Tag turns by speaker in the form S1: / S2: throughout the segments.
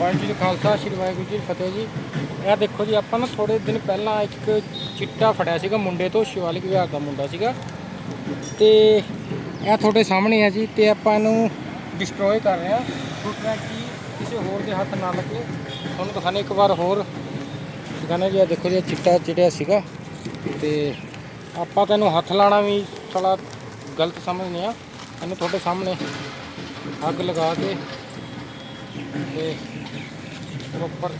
S1: ਵਾਹਿਗੁਰੂ ਜੀ ਕਾ ਖਾਲਸਾ, ਸ੍ਰੀ ਵਾਹਿਗੁਰੂ ਜੀ ਕੀ ਫਤਿਹ ਜੀ। ਇਹ ਦੇਖੋ ਜੀ, ਆਪਾਂ ਨਾ ਥੋੜੇ ਦਿਨ ਪਹਿਲਾਂ ਇੱਕ ਚਿੱਟਾ ਫੜਿਆ ਸੀਗਾ ਮੁੰਡੇ ਤੋਂ, ਸ਼ਿਵਾਲਿਕ ਵਿਹਾਰ ਦਾ ਮੁੰਡਾ ਸੀਗਾ। ਤੇ ਇਹ ਤੁਹਾਡੇ ਸਾਹਮਣੇ ਹੈ ਜੀ, ਤੇ ਆਪਾਂ ਇਹਨੂੰ ਡਿਸਟਰੋਏ ਕਰ ਰਹੇ ਹਾਂ। ਸੋਚਿਆ ਕਿ ਕਿਸੇ ਹੋਰ ਦੇ ਹੱਥ ਨਾ ਲੱਗੇ। ਤੁਹਾਨੂੰ ਦਿਖਾਣੇ ਇੱਕ ਵਾਰ ਹੋਰ। ਦਿਖਾਣੇ ਜੀ, ਇਹ ਦੇਖੋ ਜੀ, ਇਹ ਚਿੱਟਾ ਚਿੜਿਆ ਸੀਗਾ। ਤੇ ਆਪਾਂ ਤਾਂ ਇਹਨੂੰ ਹੱਥ ਲਾਣਾ ਵੀ ਸਾਲਾ ਗਲਤ ਸਮਝਦੇ ਆ ਇਹਨੂੰ ਤੁਹਾਡੇ ਸਾਹਮਣੇ ਅੱਗ ਲਗਾ ਕੇ ਤੇ ਪ੍ਰੋਪਰ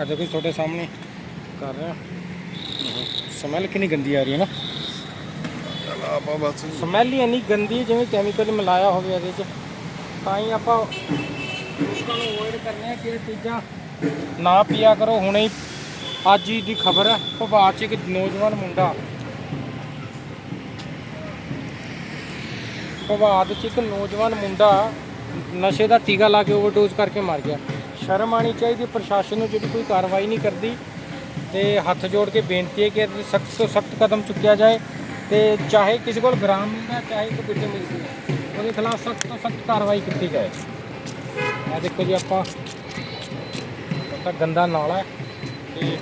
S1: ਆ ਦੇਖੋ ਤੁਹਾਡੇ ਸਾਹਮਣੇ ਕਰ ਰਿਹਾ। ਸਮੈਲ ਕਿੰਨੀ ਗੰਦੀ ਆ ਰਹੀ ਹੈ ਨਾ।
S2: ਆਪਾਂ ਬਸ
S1: ਸਮੈਲ ਹੀ ਇੰਨੀ ਗੰਦੀ ਜਿਵੇਂ ਕੈਮੀਕਲ ਮਿਲਾਇਆ ਹੋਵੇ ਇਹਦੇ 'ਚ। ਤਾਂ ਹੀ ਆਪਾਂ ਲੋਕਾਂ ਨੂੰ ਅਵੋਇਡ ਕਰਨੇ ਆ ਕਿ ਇਹ ਚੀਜ਼ਾਂ ਨਾ ਪੀਆ ਕਰੋ। ਹੁਣੇ ਹੀ ਅੱਜ ਹੀ ਦੀ ਖਬਰ ਹੈ ਭਵਾਰ 'ਚ ਇੱਕ ਨੌਜਵਾਨ ਮੁੰਡਾ। ਭਵਾਰ 'ਚ ਇੱਕ ਨੌਜਵਾਨ ਮੁੰਡਾ ਨਸ਼ੇ ਦਾ ਟੀਕਾ ਲਾ ਕੇ ਓਵਰਡੋਜ਼ ਕਰਕੇ ਮਰ ਗਿਆ। ਸ਼ਰਮ ਆਣੀ ਚਾਹੀਦੀ, ਪ੍ਰਸ਼ਾਸਨ ਨੂੰ ਜਿਹੜੀ ਕੋਈ ਕਾਰਵਾਈ ਨਹੀਂ ਕਰਦੀ ਤੇ ਹੱਥ ਜੋੜ ਕੇ ਬੇਨਤੀ ਹੈ ਕਿ ਸਖਤ ਤੋਂ ਸਖਤ ਕਦਮ ਚੁੱਕਿਆ ਜਾਏ ਤੇ ਚਾਹੇ ਕਿਸੇ ਕੋਲ ਗ੍ਰਾਮ ਮਿਲਦਾ, ਚਾਹੇ ਇੱਕ ਬਿੱਟੇ ਮਿਲਦੀ। ਹੈ ਉਹਦੇ ਖਿਲਾਫ ਸਖਤ ਤੋਂ ਸਖਤ ਕਾਰਵਾਈ ਕੀਤੀ ਜਾਏ। ਇਹ ਦੇਖੋ ਜੀ ਆਪਾਂ ਤਾਂ ਗੰਦਾ ਨਾਲਾ ਹੈ ਤੇ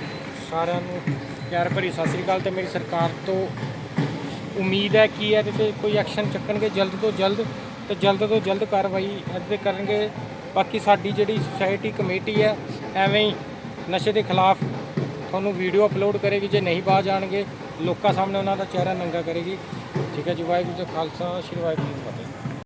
S1: ਸਾਰਿਆਂ ਨੂੰ ਪਿਆਰ ਭਰੀ ਸਤਿ ਸ੍ਰੀ ਅਕਾਲ ਤੇ ਮੇਰੀ ਸਰਕਾਰ ਤੋਂ ਉਮੀਦ ਹੈ ਕਿ ਇਹਦੇ ਤੇ ਕੋਈ ਐਕਸ਼ਨ ਚੱਕਣਗੇ, ਜਲਦ ਤੋਂ ਜਲਦ ਤੇ ਜਲਦ ਤੋਂ ਜਲਦ ਕਾਰਵਾਈ ਇਹਦੇ ਕਰਨਗੇ। ਬਾਕੀ ਸਾਡੀ ਜਿਹੜੀ ਸੁਸਾਇਟੀ ਕਮੇਟੀ ਹੈ, ਐਵੇਂ ਹੀ ਨਸ਼ੇ ਦੇ ਖਿਲਾਫ ਤੁਹਾਨੂੰ ਵੀਡੀਓ ਅਪਲੋਡ ਕਰੇਗੀ, ਜੇ ਨਹੀਂ ਬਾਹਰ ਜਾਣਗੇ, ਲੋਕਾਂ ਸਾਹਮਣੇ ਉਹਨਾਂ ਦਾ ਚਿਹਰਾ ਨੰਗਾ ਕਰੇਗੀ। ਠੀਕ ਹੈ ਜੀ, ਵਾਹਿਗੁਰੂ ਜੀ ਖਾਲਸਾ, ਸ਼੍ਰੀ ਵਾਹਿਗੁਰੂ ਜੀ ਫਤਿਹ।